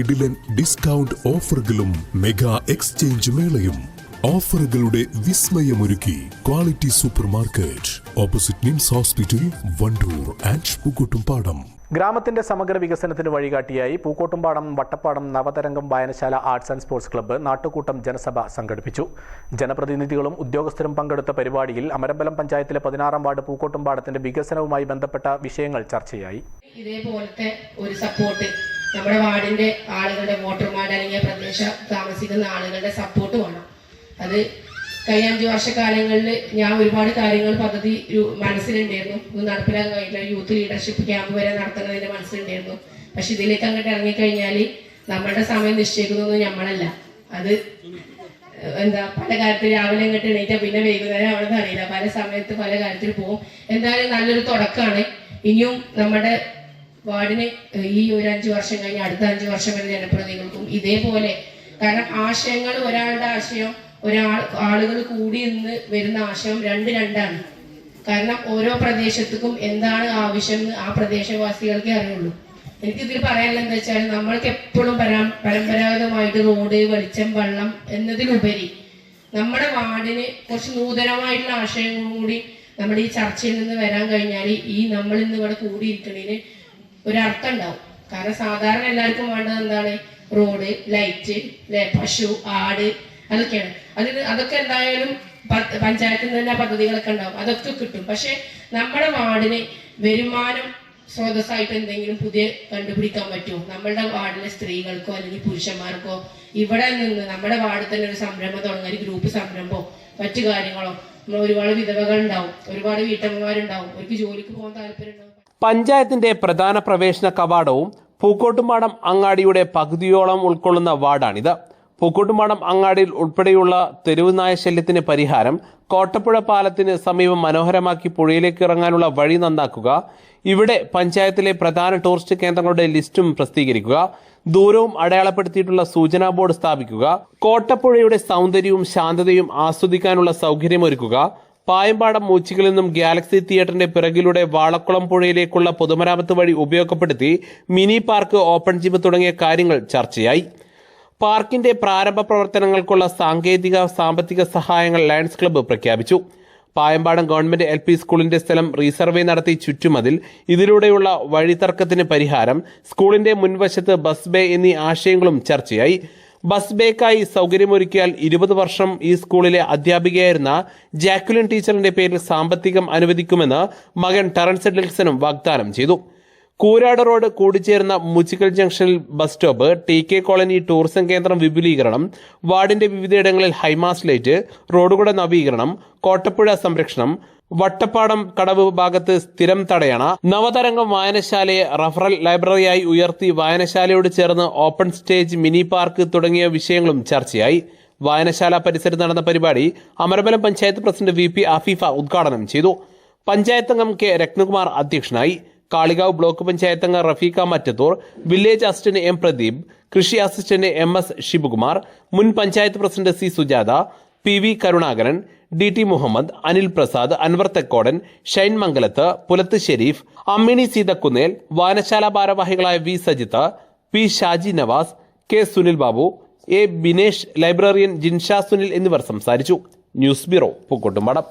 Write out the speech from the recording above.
കിടിലൻ ഡിസ്കൗണ്ട് ഓഫറുകളും mega exchange മേളയും. ഓഫറുകളുടെ വിസ്മയമൊരുക്കി quality super market opposite NIMS hospital Wandoor and Pookkottumpadam. ഗ്രാമത്തിന്റെ സമഗ്ര വികസനത്തിന് വഴികാട്ടിയായി പൂക്കോട്ടുംപാടം വട്ടപ്പാടം നവതരംഗം വായനശാല ആർട്സ് ആൻഡ് സ്പോർട്സ് ക്ലബ്ബ് നാട്ടുകൂട്ടം ജനസഭ സംഘടിപ്പിച്ചു. ജനപ്രതിനിധികളും ഉദ്യോഗസ്ഥരും പങ്കെടുത്ത പരിപാടിയിൽ അമരമ്പലം പഞ്ചായത്തിലെ പതിനാറാം വാർഡ് പൂക്കോട്ടുംപാടത്തിന്റെ വികസനവുമായി ബന്ധപ്പെട്ട വിഷയങ്ങൾ ചർച്ചയായി. ഇതേപോലത്തെ ഒരു സപ്പോർട്ട് നമ്മുടെ വാർഡിന്റെ ആളുകളുടെ വോട്ടർമാരുടെ അല്ലെങ്കിൽ പ്രദേശ താമസിക്കുന്ന ആളുകളുടെ സപ്പോർട്ട് വേണം. അത് കഴിഞ്ഞ അഞ്ചു വർഷക്കാലങ്ങളിൽ ഞാൻ ഒരുപാട് കാര്യങ്ങൾ പദ്ധതി മനസ്സിലുണ്ടായിരുന്നു. ഇത് നടപ്പിലാക്കാൻ കഴിഞ്ഞില്ല യൂത്ത് ലീഡർഷിപ്പ് ക്യാമ്പ് വരെ നടത്തുന്നതിന്റെ മനസ്സിലുണ്ടായിരുന്നു. പക്ഷെ ഇതിലേക്ക് അങ്ങോട്ട് ഇറങ്ങിക്കഴിഞ്ഞാൽ നമ്മളുടെ സമയം നിശ്ചയിക്കുന്നൊന്നും നമ്മളല്ല അത് എന്താ പല കാര്യത്തിൽ രാവിലെ ഇങ്ങോട്ട് എണീറ്റാ പിന്നെ വൈകുന്നേരം അവിടെ അറിയില്ല. പല സമയത്ത് പല കാര്യത്തിൽ പോകും എന്തായാലും നല്ലൊരു തുടക്കമാണ്. ഇനിയും നമ്മുടെ വാർഡിന് ഈ ഒരു അഞ്ച് വർഷം കഴിഞ്ഞ് അടുത്ത അഞ്ച് വർഷം വരെ ജനപ്രതിനിധികൾക്കും ഇതേപോലെ. കാരണം ആശയങ്ങൾ ഒരാളുടെ ആശയം ഒരാൾ ആളുകൾ കൂടി നിന്ന് വരുന്ന ആശയം രണ്ട് രണ്ടാണ്. കാരണം ഓരോ പ്രദേശത്തുക്കും എന്താണ് ആവശ്യം എന്ന് ആ പ്രദേശവാസികൾക്കേ അറിയുള്ളൂ. എനിക്കിതിൽ പറയാനുള്ള എന്താ വെച്ചാൽ നമ്മൾക്ക് എപ്പോഴും പരാ പരമ്പരാഗതമായിട്ട് റോഡ് വെളിച്ചം വെള്ളം എന്നതിലുപരി നമ്മുടെ വാർഡിന് കുറച്ച് നൂതനമായിട്ടുള്ള ആശയങ്ങളും കൂടി നമ്മുടെ ഈ ചർച്ചയിൽ നിന്ന് വരാൻ കഴിഞ്ഞാൽ ഈ നമ്മൾ ഇന്ന് ഇവിടെ കൂടിയിരിക്കണതിന് ഒരർത്ഥം ഉണ്ടാവും. കാരണം സാധാരണ എല്ലാവർക്കും വേണ്ടത് എന്താണ്? റോഡ് ലൈറ്റ് അല്ലെ പശു ആട് അതൊക്കെയാണ്. അതിന് അതൊക്കെ എന്തായാലും പഞ്ചായത്തിൽ തന്നെ പദ്ധതികളൊക്കെ ഉണ്ടാവും. അതൊക്കെ കിട്ടും. പക്ഷെ നമ്മുടെ വാർഡിന് വരുമാനം സ്രോതസ്സായിട്ട് എന്തെങ്കിലും പുതിയ കണ്ടുപിടിക്കാൻ പറ്റുമോ? നമ്മളുടെ വാർഡിലെ സ്ത്രീകൾക്കോ അല്ലെങ്കിൽ പുരുഷന്മാർക്കോ? ഇവിടെ നിന്ന് നമ്മുടെ വാർഡിൽ തന്നെ ഒരു സംരംഭം തുടങ്ങുക ഒരു ഗ്രൂപ്പ് സംരംഭമോ മറ്റു കാര്യങ്ങളോ നമ്മൾ ഒരുപാട് വിധവകൾ ഉണ്ടാവും. ഒരുപാട് വീട്ടമ്മമാരുണ്ടാവും. അവർക്ക് ജോലിക്ക് പോകാൻ താല്പര്യം പഞ്ചായത്തിന്റെ പ്രധാന പ്രവേശന കവാടവും പൂക്കോട്ടുമാടം അങ്ങാടിയുടെ പകുതിയോളം ഉൾക്കൊള്ളുന്ന വാർഡാണിത്. പൂക്കോട്ടുമാടം അങ്ങാടിയിൽ ഉൾപ്പെടെയുള്ള തെരുവ് നായ ശല്യത്തിന് പരിഹാരം കോട്ടപ്പുഴ പാലത്തിന് സമീപം മനോഹരമാക്കി പുഴയിലേക്ക് ഇറങ്ങാനുള്ള വഴി നന്നാക്കുക. ഇവിടെ പഞ്ചായത്തിലെ പ്രധാന ടൂറിസ്റ്റ് കേന്ദ്രങ്ങളുടെ ലിസ്റ്റും പ്രസിദ്ധീകരിക്കുക. ദൂരവും അടയാളപ്പെടുത്തിയിട്ടുള്ള സൂചനാ ബോർഡ് സ്ഥാപിക്കുക. കോട്ടപ്പുഴയുടെ സൗന്ദര്യവും ശാന്തതയും ആസ്വദിക്കാനുള്ള സൗകര്യമൊരുക്കുക. പായമ്പാടം മൂച്ചികളിൽ നിന്നും ഗാലക്സി തിയേറ്ററിന്റെ പിറകിലൂടെ വാളക്കുളം പുഴയിലേക്കുള്ള പൊതുമരാമത്ത് വഴി ഉപയോഗപ്പെടുത്തി മിനി പാർക്ക് ഓപ്പൺ ജിം തുടങ്ങിയ കാര്യങ്ങൾ ചർച്ചയായി. പാർക്കിന്റെ പ്രാരംഭ പ്രവർത്തനങ്ങൾക്കുള്ള സാങ്കേതിക സാമ്പത്തിക സഹായങ്ങൾ ലയൺസ് ക്ലബ്ബ് പ്രഖ്യാപിച്ചു. പായമ്പാടം ഗവൺമെന്റ് എൽ പി സ്കൂളിന്റെ സ്ഥലം റീസർവേ നടത്തി ചുറ്റുമതിൽ ഇതിലൂടെയുള്ള വഴിതർക്കത്തിന് പരിഹാരം സ്കൂളിന്റെ മുൻവശത്ത് ബസ് ബേ എന്നീ ആശയങ്ങളും ചർച്ചയായി. ബസ് ബേക്കായി സൗകര്യമൊരുക്കിയാൽ ഇരുപത് വർഷം ഈ സ്കൂളിലെ അധ്യാപികയായിരുന്ന ജാക്വലിൻ ടീച്ചറിന്റെ പേരിൽ സാമ്പത്തികം അനുവദിക്കുമെന്ന് മകൻ ടറൻസ് ഡിൽസനും വാഗ്ദാനം ചെയ്തു. കൂരാട് റോഡ് കൂടിച്ചേർന്ന മുച്ചിക്കൽ ജംഗ്ഷനിൽ bus stop T K colony tourism കേന്ദ്രം വിപുലീകരണം വാർഡിന്റെ വിവിധയിടങ്ങളിൽ ഹൈമാസ് ലൈറ്റ് റോഡുകളുടെ നവീകരണം കോട്ടപ്പുഴ സംരക്ഷണം വട്ടപ്പാടം കടവ് ഭാഗത്ത് സ്ഥിരം തടയണ. നവതരംഗം വായനശാലയെ റഫറൽ ലൈബ്രറിയായി ഉയർത്തി വായനശാലയോട് ചേർന്ന് ഓപ്പൺ സ്റ്റേജ് മിനി പാർക്ക് തുടങ്ങിയ വിഷയങ്ങളും ചർച്ചയായി. വായനശാല പരിസരത്ത് നടന്ന പരിപാടി Amarambalam panchayat president V P Afeefa ഉദ്ഘാടനം ചെയ്തു. പഞ്ചായത്ത് അംഗം കെ രത്നകുമാർ അധ്യക്ഷനായി. കാളികാവ് ബ്ലോക്ക് പഞ്ചായത്ത് അംഗം Rafeeqa Mattathur village assistant M Pradeep കൃഷി അസിസ്റ്റന്റ് എം എസ് ഷിബുകുമാർ മുൻ panchayat president C Sujatha P V Karunakaran D T Muhammad Anil Prasad Anwar Thekkodan Shine Mangalath Pulath Sharif Ammini Seethakkunnel വായനശാല ഭാരവാഹികളായ V Sajith P Shaji Navas K Sunil Babu A Binesh librarian Jinsha Sunil എന്നിവർ സംസാരിച്ചു. News bureau Pookkottumpadam.